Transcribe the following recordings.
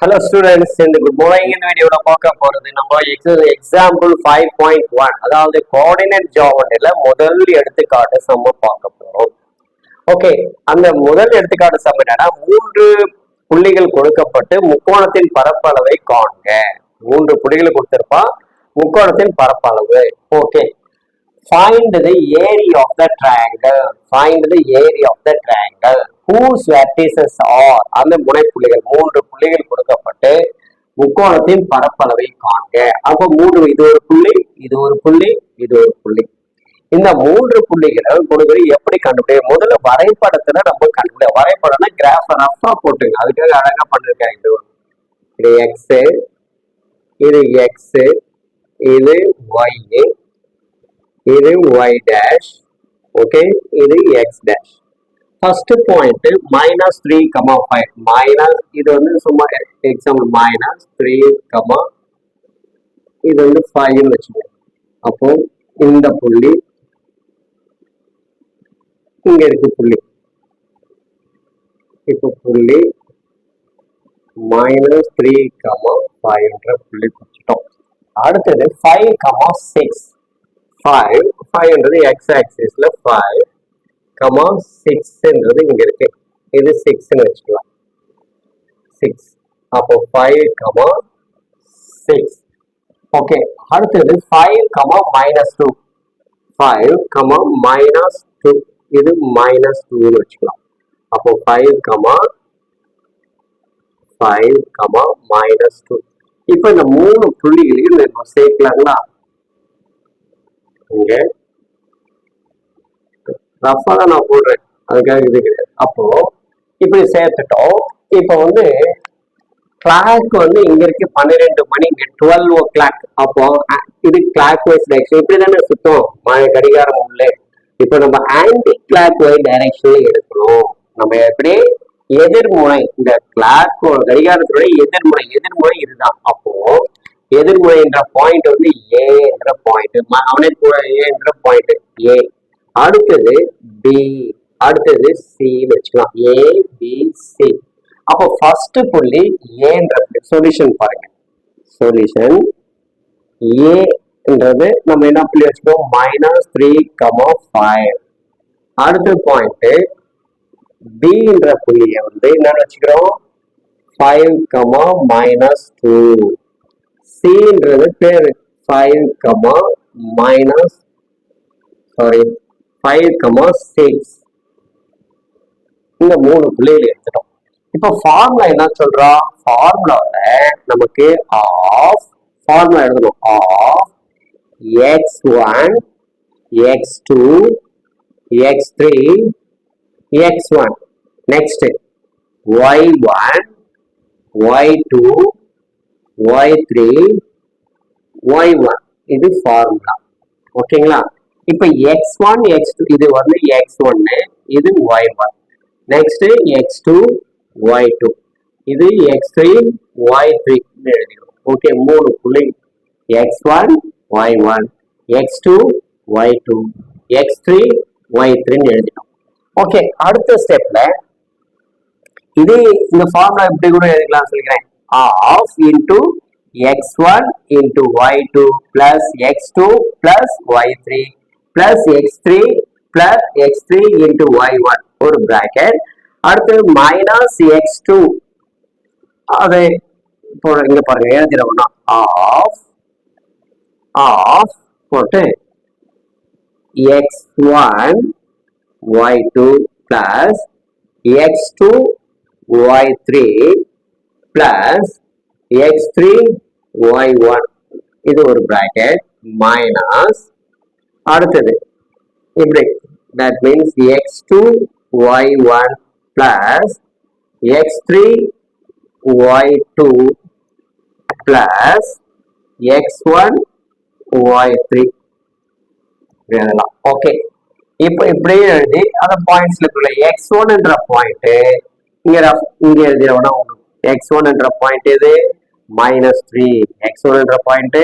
Hello students இந்த good morning இந்த வீடியோட பார்க்க போறது நம்ம எக்ஸாம்பிள் ஃபைவ் பாயிண்ட் ஒன் அதாவது கோஆர்டினேட் ஜாமெண்ட்ரியில முதல் எடுத்துக்காட்டு சம்ம பார்க்க போறோம். ஓகே அந்த முதல் எடுத்துக்காட்டு சம் என்னன்னா மூன்று புள்ளிகள் கொடுக்கப்பட்டு முக்கோணத்தின் பரப்பளவை காண்க. மூன்று புள்ளிகள் கொடுத்திருப்பா முக்கோணத்தின் பரப்பளவு. Okay find the area of the triangle find the area of the triangle whose vertices are அந்த முனைப்புள்ளிகள் மூன்று புள்ளிகள் கொடுக்கப்பட்டு முக்கோணத்தின் பரப்பளவை காண்க. அப்ப மூன்று இது ஒரு புள்ளி இது ஒரு புள்ளி இது ஒரு புள்ளி. இந்த மூன்று புள்ளிகளை கொடுக்குறது எப்படி கண்டுபிடி முதல்ல வரைபடத்துல நம்ம கண்டுபிடி வரைபடம்னா கிராஃப் ரஃபா போட்டுங்க. அதுக்காக அழகா பண்ணிருக்காங்க இது. ஒரு- இது எக்ஸ் இது எக்ஸ் இது ஒய் இது ஒய் டேஷ் ஓகே இது x dash first point minus three comma five minus இது வந்து சும்மா எக்ஸாம்பிள் மைனஸ் த்ரீ கமா இது வந்து ஃபைவ்னு வச்சுக்கோங்க. அப்போ இந்த புள்ளி இங்க இருக்கு புள்ளி. இப்போ புள்ளி மைனஸ் த்ரீ கமா ஃபைவ்ன்ற புள்ளி குடிச்சிட்டோம் அடுத்தது ஃபைவ் கமா சிக்ஸ் ஃபைவ் ஃபைவ்ன்றது எக்ஸ் ஆக்சிஸ்ல ஃபைவ் கமா சிக்ஸ்ன்றது இங்க இருக்கு இது சிக்ஸ்னு வச்சுக்கலாம் சிக்ஸ் அப்போ ஃபைவ் கமா சிக்ஸ் ஓகே அடுத்தது five comma minus two five comma minus two இது மைனஸ் டூன்னு வச்சுக்கலாம் அப்போ five comma five comma minus two இப்போ இந்த மூணு புள்ளிகளையும் நம்ம சேர்க்கலாங்களா இங்கே ரஃபா தான் நான் போடுறேன். அதுக்காக இது கிடையாது. அப்போ இப்படி சேர்த்துட்டோம். இப்போ வந்து கிளாக் வந்து இங்க இருக்கு பன்னிரெண்டு மணி டுவெல் ஓ கிளாக் அப்போ இது கிளாக் வைஸ் டைரக்ஷன் இப்படி தானே சுத்தம். மழை கடிகாரம் உள்ளே. இப்போ நம்ம ஆன்டி கிளாக் வைஸ் டைரக்ஷன்ல எடுக்கணும். நம்ம எப்படி? எதிர்முனை. இந்த கிளாக் கடிகாரத்துடைய எதிர்முனை. எதிர்முனை இதுதான். அப்போ எதிர்முனை என்ற பாயிண்ட் வந்து ஏ என்ற பாயிண்ட் அவனே கூட ஏ என்ற பாயிண்ட் ஏ அடுத்தது பி அடுத்தது சி வச்சுக்கலாம். ஏ பி சி அப்போ ஃபர்ஸ்ட் புள்ளி ஏன்ற சொல்யூஷன் பாருங்க. சொல்யூஷன் ஏன்றது நம்ம என்ன புள்ளி வச்சுக்கோம் மைனஸ் த்ரீ கமா ஃபைவ் அடுத்த பாயிண்ட் பின்ற புள்ளியை வந்து என்னன்னு வச்சுக்கிறோம்? ஃபைவ் கமா மைனஸ் டூ சின்றது பேரு five comma minus sorry five comma six இந்த மூணு புள்ளிகள் எடுத்துட்டோம். இப்போ ஃபார்முலா என்ன சொல்றா? ஃபார்முலால நமக்கு ஆஃப் ஃபார்முலா எழுதணும். Half x one x two x three x one next y one y two y three y one இது ஃபார்முலா ஓகேங்களா இப்போ எக்ஸ் ஒன் எக்ஸ் டூ இது வந்து எக்ஸ் ஒன்னு இது y one next x two y two இது x three y three எழுதிடும் okay மூணு புள்ளி. X one y one x two y two x three y த்ரீன்னு எழுதிடும் ஓகே அடுத்த ஸ்டெப்ல இது இந்த ஃபார்முலா இப்படி கூட எழுதிக்கலாம் சொல்லிக்கிறேன். Half into x one into y two plus x two plus y three plus x three plus x three into y one ஒரு பிராக்கெட் அடுத்து மைனஸ் எக்ஸ் டூ அது இப்போ இங்க பாருங்க எழுதிடணும்னா ஆஃப் ஆஃப் போட்டு x one y two plus x two y three plus x three y one இது ஒரு பிராக்கெட் மைனஸ் அடுத்தது இப்படி that means x two y one plus x three y two plus x one y three எழுதலாம் okay இப்போ இப்படியே எழுதி அந்த பாயிண்ட்ஸ்ல உள்ள எக்ஸ் ஒன் என்ற பாயிண்ட் இங்க ரஃப்- இங்க எழுதிடணும்னா எக்ஸ் ஒன் என்ற பாயிண்ட் எது மைனஸ் த்ரீ எக்ஸ் ஒன் என்ற பாயிண்ட்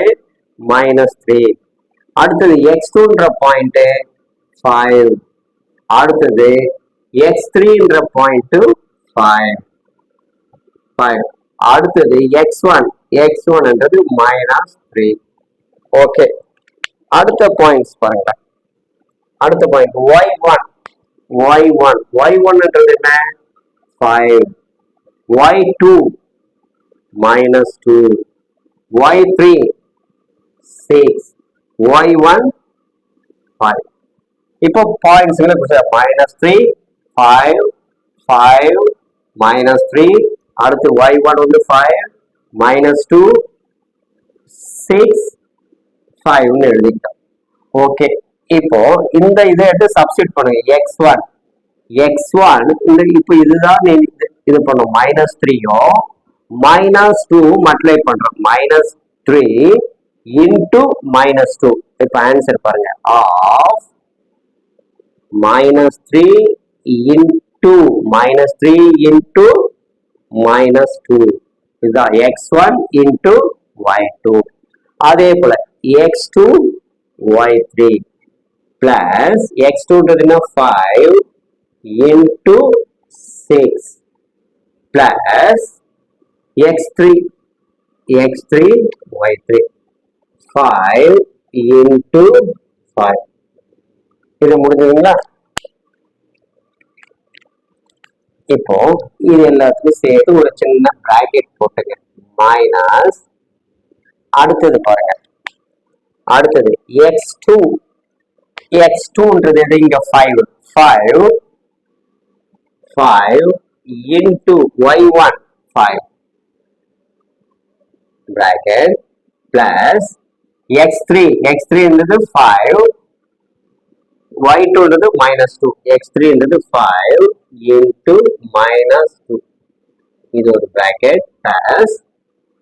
மைனஸ் த்ரீ அடுத்தது எக்ஸ் டூன்ற பாயிண்ட்டு ஃபைவ் அடுத்தது எக்ஸ் த்ரீன்ற பாயிண்ட்டு ஃபைவ் ஃபைவ் அடுத்தது எக்ஸ் ஒன் எக்ஸ் ஒன்ன்றது மைனஸ் த்ரீ ஓகே அடுத்த பாயிண்ட்ஸ் பாருங்க. அடுத்த point y one y one y ஒன்ன்றது என்ன? Five y two minus two y three six y one five இப்போ பாயிண்ட்ஸ்களை minus three five five minus three அடுத்து y one வந்து five minus two six ஃபைவ்னு எழுதிட்டோம் okay இப்போ இந்த இதை எடுத்து சப்ஸ்டிட் பண்ணுங்க. எக்ஸ் ஒன் எக்ஸ் ஒன் இந்த இப்போ இதுதான் இது- இது பண்ணும். மைனஸ் த்ரீயோ மைனஸ் டூ மல்டிப்ளை பண்றோம். Minus three into minus two இப்போ ஆன்சர் பாருங்க. Half minus three into minus three into minus two இதுதான் x one into y two அதே போல x two y three plus x டூன்றதுன்னா five into six plus x three x three y three five into five இது முடிஞ்சதுங்களா? இப்போ இது எல்லாத்துக்கும் சேர்த்து ஒரு சின்ன பிராக்கெட் போட்டுங்க. மைனஸ் அடுத்தது பாருங்க. அடுத்தது எக்ஸ் டூ எக்ஸ் டூன்றது எது? இங்க five five five into y one five bracket plus X three X த்ரீன்றது five Y டூன்றது minus two X த்ரீன்றது five into minus two இது ஒரு bracket plus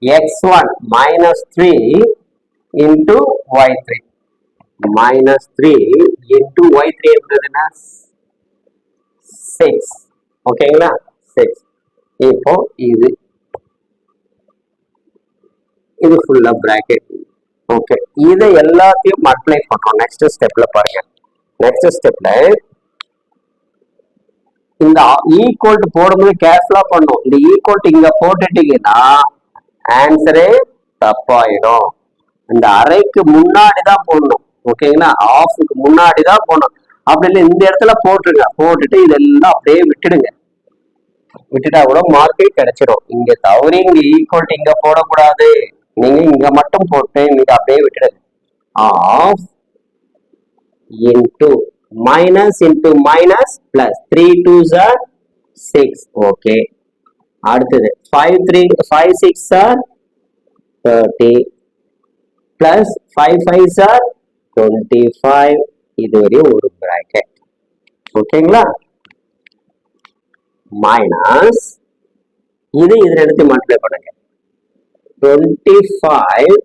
x one minus three into y three minus three into y three என்றதுன்னா six ஓகேங்களா six இப்போ இது இது ஃபுல்லா bracket okay இதை எல்லாத்தையும் apply பண்றோம். நெக்ஸ்ட் ஸ்டெப்ல பாருங்க. நெக்ஸ்ட் ஸ்டெப்ல இந்த ஈக்குவல் போடும்போது கேர்ஃபுல்லா பண்ணும். இந்த ஈக்குவல் இங்க போட்டுட்டீங்கன்னா ஆன்சரே தப்பாயிடும். இந்த அரைக்கு முன்னாடி தான் போடணும். ஓகேங்களா ஆஃபுக்கு முன்னாடி தான் போடணும். அப்படி இல்லை இந்த இடத்துல போட்டுருங்க. போட்டுட்டு இதெல்லாம் அப்படியே விட்டுடுங்க. விட்டுட்டா கூட மார்க்கே கிடைச்சிடும். இங்க தவறி இங்க ஈக்குவல் இங்க போடக்கூடாது. நீங்க இங்க மட்டும் போட்டு இன்னைக்கு அப்படியே விட்டுடுங்க half into minus into minus plus three two sir six okay அடுத்தது five three five six sir thirty plus five five sir twenty five இது வரையும் ஒரு ப்ராக்கெட் ஓகேங்களா மைனஸ் இது இது ரெண்டுத்தையும் மல்டிப்ளை பண்ணுங்க. 25 5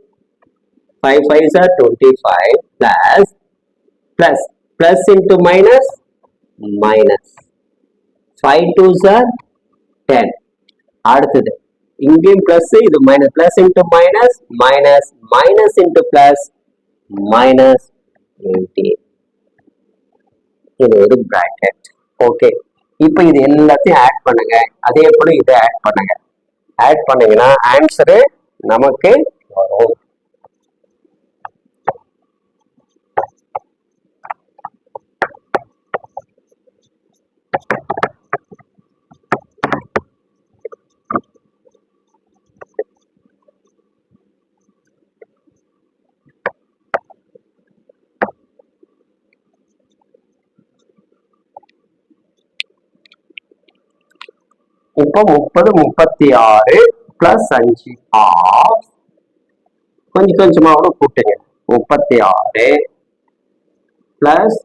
5 are 25 plus plus plus into minus minus. 5 2s are 10 அடுத்தது இங்கேயும் பிளஸ் இது minus plus into minus minus minus into plus minus eighty இது ஒரு பிராக்கெட் ஓகே இப்போ இது எல்லாத்தையும் ஆட் பண்ணுங்க. அதே போல இதை ஆட் பண்ணுங்க. ஆட் பண்ணீங்கன்னா ஆன்சரு நமக்கு வரும். இப்போ முப்பது முப்பத்தி ஆறு. பிளஸ் அஞ்சு ஆஃப் கொஞ்சம் கொஞ்சமா கூட கூட்டுங்க முப்பத்தி ஆறு பிளஸ்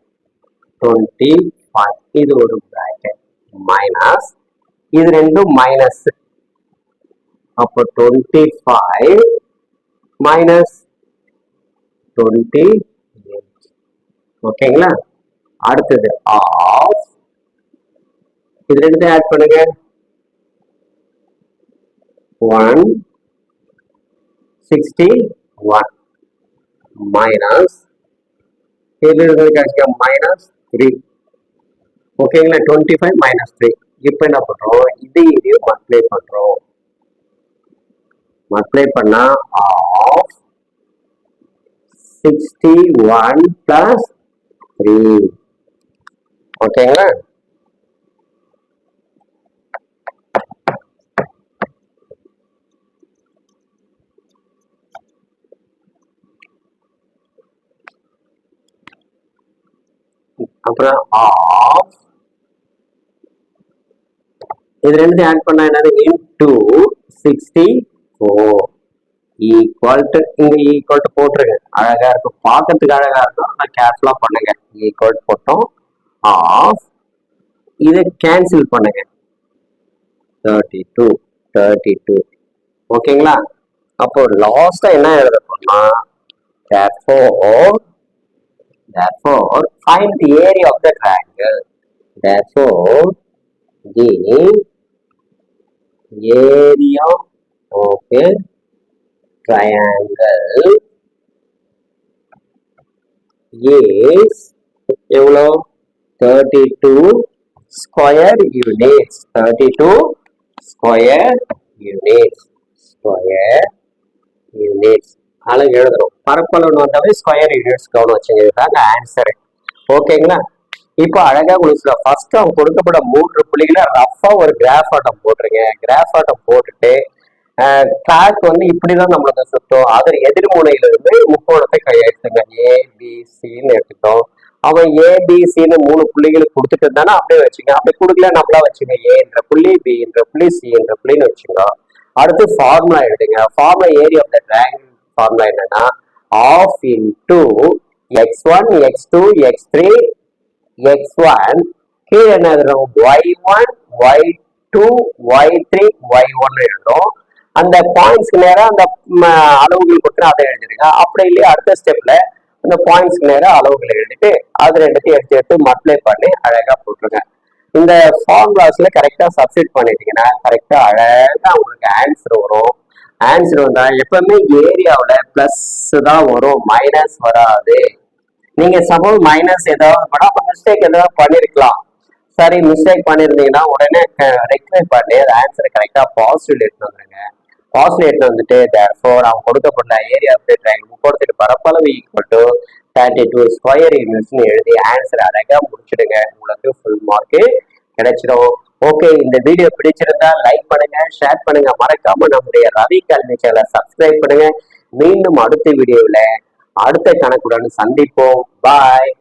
டுவெண்ட்டி ஃபைவ் இது ஒரு பிராக்கெட் மைனஸ் இது ரெண்டும் மைனஸ் அப்போ twenty five minus twenty eight ஓகேங்களா? அடுத்தது ஆஃப் இது ரெண்டு ஆட் பண்ணுங்க. ஒன் சிக்ஸ்டி ஒன் மைனஸ் இதில் இருக்கிறது கிடைச்சா மைனஸ் த்ரீ ஓகேங்களா டுவெண்ட்டி ஃபைவ் மைனஸ் த்ரீ இப்போ என்ன பண்ணுறோம் இது இதையும் மல்டிப்ளை பண்ணுறோம் மல்டிப்ளை பண்ணா half sixty one plus three ஓகேங்களா அப்புறம் ஆஃப் இது ரெண்டு ஆட் பண்ணா என்னது? Into sixty four equal to இங்க ஈக்குவல் டு போட்டுருங்க. அழகா இருக்கும். பார்க்கறதுக்கு அழகா இருக்கும். ஆனால் கேர்ஃபுல்லா பண்ணுங்க. ஈக்குவல் போட்டோம். ஆஃப் இதை கேன்சல் பண்ணுங்க. தேர்ட்டி டூ தேர்ட்டி டூ ஓகேங்களா அப்போ லாஸ்டா என்ன எழுத போனா கேர்ஃபோர் therefore find the area of the triangle therefore the area of a triangle is எவ்வளோ thirty two square units thirty two square units square units அழகு எழுதுறோம் பரப்பளவுன்னு வந்தாவே ஸ்கொயர் யூனிட்ஸ் கவனம் வச்சுங்க இதுதாங்க ஆன்சர் ஓகேங்களா இப்போ அழகா உங்களுக்கு ஃபர்ஸ்ட் அவங்க கொடுக்கப்பட மூன்று புள்ளிகளை ரஃபா ஒரு கிராஃப் ஆட்டம் போட்டுருங்க. கிராஃப் ஆட்டம் போட்டுட்டு ட்ராக் வந்து இப்படிதான் நம்மளுக்கு சுத்தம். அது எதிர்முனையில இருந்து முக்கோணத்தை கையெழுத்துங்க ஏபிசின்னு எடுத்துட்டோம் அவன் ஏபிசின்னு மூணு புள்ளிகளுக்கு கொடுத்துட்டு இருந்தானா அப்படியே வச்சுங்க அப்படி கொடுக்கல நம்மளா வச்சுங்க ஏன்ற புள்ளி பி என்ற புள்ளி சி என்ற புள்ளின்னு வச்சுங்க அடுத்து ஃபார்முலா எடுங்க formula area of the triangle formula என்னன்னா half into x one x two x three x one கீழே என்ன எழுதுறோம் y one y two y three y one எழுதுறோம் அந்த பாயிண்ட்ஸ்க்கு நேரம் அந்த அளவுகள் கொடுத்து அதை எழுதிருங்க அப்படி இல்லையா? அடுத்த ஸ்டெப்ல அந்த பாயிண்ட்ஸ்க்கு நேரம் அளவுகளை எழுதிட்டு அது ரெண்டுத்தையும் எடுத்து எடுத்து மல்டிப்ளை பண்ணி அழகா போட்டுருங்க. இந்த ஃபார்முலாஸ்ல கரெக்டா சப்ஸ்டிட் பண்ணிட்டீங்கன்னா கரெக்டா அழகா உங்களுக்கு ஆன்சர் வரும். ஆன்சர் வந்தா எப்பவுமே ஏரியாவில் பிளஸ் தான் வரும் மைனஸ் வராது. நீங்க சப்போஸ் மைனஸ் ஏதாவது பண்ணா மிஸ்டேக் ஏதாவது பண்ணிருக்கலாம். சரி மிஸ்டேக் பண்ணியிருந்தீங்கன்னா உடனே ரெக்டிஃபை பண்ணி அந்த ஆன்சரை கரெக்டாக பாசிட்டிவ் எடுத்து வந்துருங்க. பாசிட்டிவ் எடுத்து வந்துட்டு ஃபோர் அவங்க கொடுக்கப்பட்ட ஏரியா கொடுத்துட்டு பரப்பளவு equal to thirty two square யூனிட்ஸ்னு எழுதி ஆன்சர் அழகாக முடிச்சிடுங்க. உங்களுக்கு ஃபுல் மார்க்கு கிடைச்சிடும் ஓகே இந்த வீடியோ பிடிச்சிருந்தா லைக் பண்ணுங்க ஷேர் பண்ணுங்க. மறக்காம நம்முடைய ரவி கல்வி சேனலை சப்ஸ்கிரைப் பண்ணுங்க. மீண்டும் அடுத்த வீடியோவில் அடுத்த கணக்குடன் சந்திப்போம். பாய்